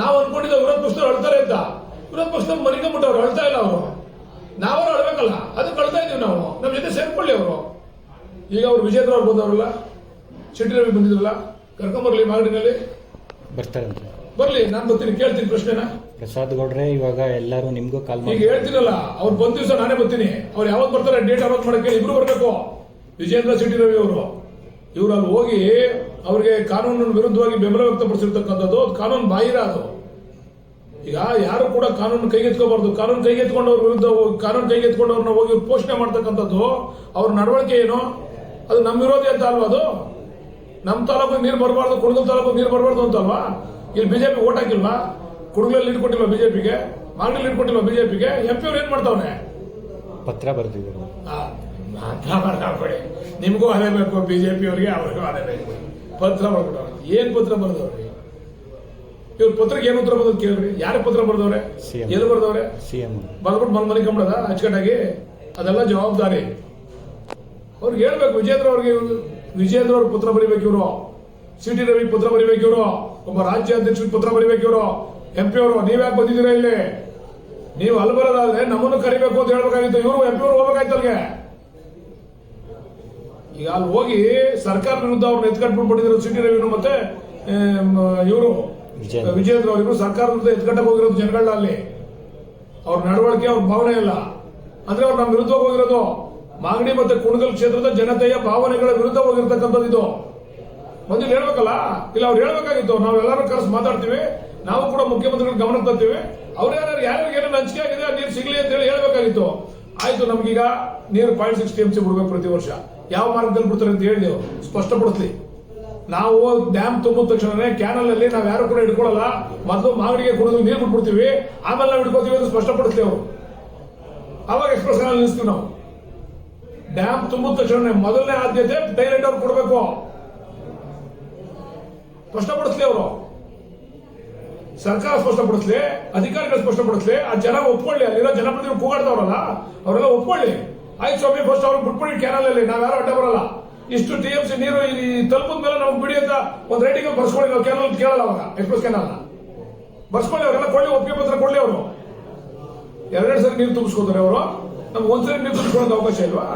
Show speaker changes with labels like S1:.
S1: ನಾವು ಅನ್ಕೊಂಡಿದ್ದ ವಿರೋಧ ಪಕ್ಷದವ್ರು ಅಳ್ತಾರೆ ಅಂತ. ವಿರೋಧ ಪಕ್ಷದ ಬಿಟ್ಟವ್ರು ಅಳ್ತಾ ಇಲ್ಲ ಅವರು. ನಾವರು ಅಳ್ಬೇಕಲ್ಲ ಅದು ಕಳ್ತಾ ಇದೀವಿ ನಾವು. ನಮ್ಮ ಜೊತೆ ಸೇರ್ಕೊಳ್ಳಿ ಅವರು. ಈಗ ಅವ್ರು ವಿಜೇಂದ್ರ ಅವ್ರು ಬಂದವರಲ್ಲ ಶೆಟ್ಟಿ ರವಿ ಬಂದಿದ್ರಲ್ಲ ಕರ್ಕೊಂಬರ್ಲಿ ಮಾಗಡಿನಲ್ಲಿ.
S2: ಬರ್ತಾರೆ
S1: ಬರ್ಲಿ ನಾನು ಬರ್ತೀನಿ ಕೇಳ್ತೀನಿ ಪ್ರಶ್ನೆನ.
S2: ಪ್ರಸಾದ್ ಗೌಡ್ರೆ ಇವಾಗ ಎಲ್ಲರೂ ನಿಮ್ಗೂ ಕಾಲ್
S1: ಈಗ ಹೇಳ್ತೀನಲ್ಲ ಅವ್ರು ಬಂದ ದಿವಸ ನಾನೇ ಬರ್ತೀನಿ. ಅವ್ರು ಯಾವಾಗ ಬರ್ತಾರೆ ಡೇಟ್ ಅನೌನ್ಸ್ ಮಾಡಕ್ಕೆ ಇಬ್ರು ಬರ್ಬೇಕು. ವಿಜೇಂದ್ರ ಶೆಟ್ಟಿ ರವಿ ಅವರು. ಇವ್ರು ಅಲ್ಲಿ ಹೋಗಿ ಅವರಿಗೆ ಕಾನೂನಿನ ವಿರುದ್ಧವಾಗಿ ಬೆಂಬಲ ವ್ಯಕ್ತಪಡಿಸಿರ್ತಕ್ಕಂಥದ್ದು ಕಾನೂನು ಬಾಹಿರ ಅದು. ಈಗ ಯಾರು ಕೂಡ ಕಾನೂನು ಕೈಗೆತ್ಕೋಬಾರ್ದು ಕಾನೂನು ಕೈಗೆತ್ಕೊಂಡವ್ರ ವಿರುದ್ಧ ಕಾನೂನು ಕೈಗೆತ್ಕೊಂಡವ್ರನ್ನ ಹೋಗಿ ಪೋಷಣೆ ಮಾಡ್ತಕ್ಕಂಥದ್ದು, ಅವ್ರ ನಡವಳಿಕೆ ಏನು? ಅದು ನಮ್ಮ ವಿರೋಧಿ ಅಂತ ಅಲ್ವಾ ಅದು? ನಮ್ಮ ತಾಲೂಕು ನೀರು ಬರಬಾರ್ದು ಕುಣಗಲ್ ತಾಲೂಕು ನೀರು ಬರಬಾರ್ದು ಅಂತಲ್ವಾ? ಇಲ್ಲಿ ಬಿಜೆಪಿ ಓಟ್ ಹಾಕಿಲ್ವಾ? ಕುಣಗಲಲ್ಲಿ ಇಟ್ಕೊಟ್ಟಿಲ್ವಾ ಕೊಟ್ಟಿಲ್ವಾ ಬಿಜೆಪಿಗೆ? ಮಾಗಡಿ ಇಟ್ಕೊಟ್ಟಿಲ್ವಾ ಕೊಟ್ಟಿಲ್ವಾ ಬಿಜೆಪಿಗೆ? ಎಂ ಪಿ ಅವ್ರು ಏನ್ ಮಾಡ್ತಾವ್ರೆ?
S2: ಪತ್ರ ಬರೆದಿದ್ದಾರೆ
S1: ನಿಮಗೂ ಅದೇ ಬೇಕು ಬಿಜೆಪಿ ಅವರಿಗೆ ಅವ್ರಿಗೂ ಅದೇ ಬೇಕು. ಪತ್ರ ಬರ್ಬಿಟ್ಟು ಏನ್ ಪತ್ರ ಬರೆದವ್ರಿ? ಇವ್ರ ಪತ್ರಕ್ಕೆ ಏನು ಉತ್ತರ ಬಂದದ್ ಕೇಳ್ರಿ. ಯಾರ ಪತ್ರ ಬರ್ದವ್ರೆ. ಎಲ್ಲಿ ಬರ್ದವ್ರೆ?
S2: ಸಿಎಂ.
S1: ಬಂದ್ಬಿಟ್ಟು ಮನ್ ಮನೆ ಕಂಬಿಡದ ಅಚ್ಚುಕಟ್ಟಾಗಿ ಅದೆಲ್ಲ ಜವಾಬ್ದಾರಿ. ಅವ್ರಿಗೆ ಹೇಳ್ಬೇಕು ವಿಜೇಂದ್ರ ಅವ್ರಿಗೆ ವಿಜೇಂದ್ರ ಅವ್ರ ಪತ್ರ ಬರಿಬೇಕು ಇವರು. ಸಿಟಿ ರವಿ ಪತ್ರ ಬರಿಬೇಕು ಇವರು. ಒಬ್ಬ ರಾಜ್ಯ ಅಧ್ಯಕ್ಷರಿಗೆ ಪತ್ರ ಬರಿಬೇಕು ಇವರು. ಎಂ ಪಿ ಅವರು ನೀವ್ಯಾಕೆ ಬಂದಿದ್ದೀರಾ ಇಲ್ಲಿ? ನೀವು ಅಲ್ಲಿ ಬರೋದಾದ್ರೆ ನಮ್ಮನ್ನು ಕರಿಬೇಕು ಅಂತ ಹೇಳ್ಬೇಕಾಗಿತ್ತು. ಇವರು ಎಂ ಪಿ ಅವರು ಹೋಗ್ಬೇಕಾಯ್ತು ಅಲ್ಲಿಗೆ. ಈಗ ಅಲ್ಲಿ ಹೋಗಿ ಸರ್ಕಾರ ವಿರುದ್ಧ ಅವ್ರನ್ನ ಎತ್ಕಟ್ಬಿಟ್ಟಿದ್ರು ಸಿಟಿ ರವಿನು ಮತ್ತೆ ಇವರು
S2: ವಿಜೇಂದ್ರ.
S1: ವಿಜೇಂದ್ರ ಅವರಿಗೂ ಸರ್ಕಾರ ವಿರುದ್ಧ ಎತ್ಕಟ್ಟಕ್ಕೆ ಹೋಗಿರೋದು ಜನಗಳ ಅಲ್ಲಿ. ಅವ್ರ ನಡವಳಿಕೆ ಅವ್ರ ಭಾವನೆ ಇಲ್ಲ. ಅಂದ್ರೆ ಅವ್ರು ನಮ್ಮ ವಿರುದ್ಧ ಹೋಗಿರೋದು. ಮಾಗಡಿ ಮತ್ತೆ ಕುಣಗಲ್ ಕ್ಷೇತ್ರದ ಜನತೆಯ ಭಾವನೆಗಳ ವಿರುದ್ಧ ಹೋಗಿರ್ತಕ್ಕಂಥದ್ದು ಇದು. ಮೊದಲು ಹೇಳ್ಬೇಕಲ್ಲ? ಇಲ್ಲ ಅವ್ರು ಹೇಳ್ಬೇಕಾಗಿತ್ತು. ನಾವೆಲ್ಲರೂ ಕರೆಸಿ ಮಾತಾಡ್ತೀವಿ. ನಾವು ಕೂಡ ಮುಖ್ಯಮಂತ್ರಿಗಳ ಗಮನಕ್ಕೆ ತರ್ತೀವಿ. ಅವ್ರು ಯಾರು ಏನೇನು ಹಂಚಿಕೆ ಆಗಿದೆ ನೀರು ಸಿಗಲಿ ಅಂತ ಹೇಳಿ ಹೇಳ್ಬೇಕಾಗಿತ್ತು. ಆಯ್ತು, ನಮ್ಗೀಗ ನೀರು point six T M C ಬಿಡ್ಬೇಕು ಪ್ರತಿ ವರ್ಷ. ಯಾವ ಮಾರ್ಗದಲ್ಲಿ ಬಿಡ್ತಾರೆ ಅಂತ ಹೇಳಿದೆವು. ಸ್ಪಷ್ಟಪಡಿಸ್ಲಿ ನಾವು ಡ್ಯಾಮ್ ತುಂಬಿದ ತಕ್ಷಣನೇ ಕ್ಯಾನಲ್ ಅಲ್ಲಿ ನಾವ್ ಯಾರು ಕೂಡ ಹಿಡ್ಕೊಳ್ಳಲ್ಲ. ಮೊದಲು ಮಾಗಡಿಗೆ ಕುಡಿದು ನೀರು ಬಿಟ್ಬಿಡ್ತೀವಿ. ಆಮೇಲೆ ನಾವು ಹಿಡ್ಕೋತೀವಿ ಅಂತ ಸ್ಪಷ್ಟಪಡಿಸ್ತೀವಿ ಅವರು. ಅವಾಗ ಎಕ್ಸ್ಪ್ರೆಸ್ ಕ್ಯಾನಲ್ ನಿಲ್ಲಿಸ್ತೀವಿ ನಾವು. ಡ್ಯಾಮ್ ತುಂಬಿದ ತಕ್ಷಣ ಮೊದಲನೇ ಆದ್ಯತೆ ಡೈರೆಕ್ಟ್ ಅವ್ರು ಕೊಡಬೇಕು. ಸ್ಪಷ್ಟಪಡಿಸ್ಲಿ ಅವರು. ಸರ್ಕಾರ ಸ್ಪಷ್ಟಪಡಿಸ್ಲಿ ಅಧಿಕಾರಿಗಳು ಸ್ಪಷ್ಟಪಡಿಸ್ಲಿ ಆ ಜನ ಒಪ್ಕೊಳ್ಳಿ, ಅಲ್ಲಿರೋ ಜನಪ್ರತಿನಿಧಿ ಕೂಗಾಡ್ತಾವ್ರಲ್ಲ ಅವರೆಲ್ಲ ಒಪ್ಕೊಳ್ಳಿ. ಆಯ್ತು ಸ್ವಾಮಿ ಫಸ್ಟ್ ಅವ್ರು ಬಿಟ್ಬಿಡಿ ಕ್ಯಾನಲ್ ಅಲ್ಲಿ, ನಾವ್ ಯಾರು ಅಡ್ಡ ಬರಲ್ಲ. ಇಷ್ಟು ಟಿ ಎಂ ಸಿ ನೀರು ತಲುಪಿದ ಮೇಲೆ ನಾವು ಬಿಡಿ ಅಂತ ಒಂದು ರೇಟಿಂಗ್ ಬರ್ಸ್ಕೊಳ್ಳಿ, ನಾವು ಕ್ಯಾನಲ್ ಕೇಳಲ್ಲ ಅವಾಗ ಎಕ್ಸ್ಪ್ರೆಸ್ ಕ್ಯಾನಲ್ ಬರ್ಸ್ಕೊಳ್ಳಿ, ಅವರೆಲ್ಲ ಕೊಳ್ಳಿ ಒಪ್ಪಿಗೆ ಪತ್ರ ಕೊಡ್ಲಿ ಅವರು. ಎರಡೆರಡು ಸರಿ ನೀರು ತುಂಬಿಸ್ಕೊತಾರೆ ಅವರು. ನಮ್ಗೆ ಒಂದ್ಸರಿ ನೀರು ತುಂಬಿಸ್ಕೊಳ್ಳೋದು ಅವಕಾಶ ಇಲ್ವಾ?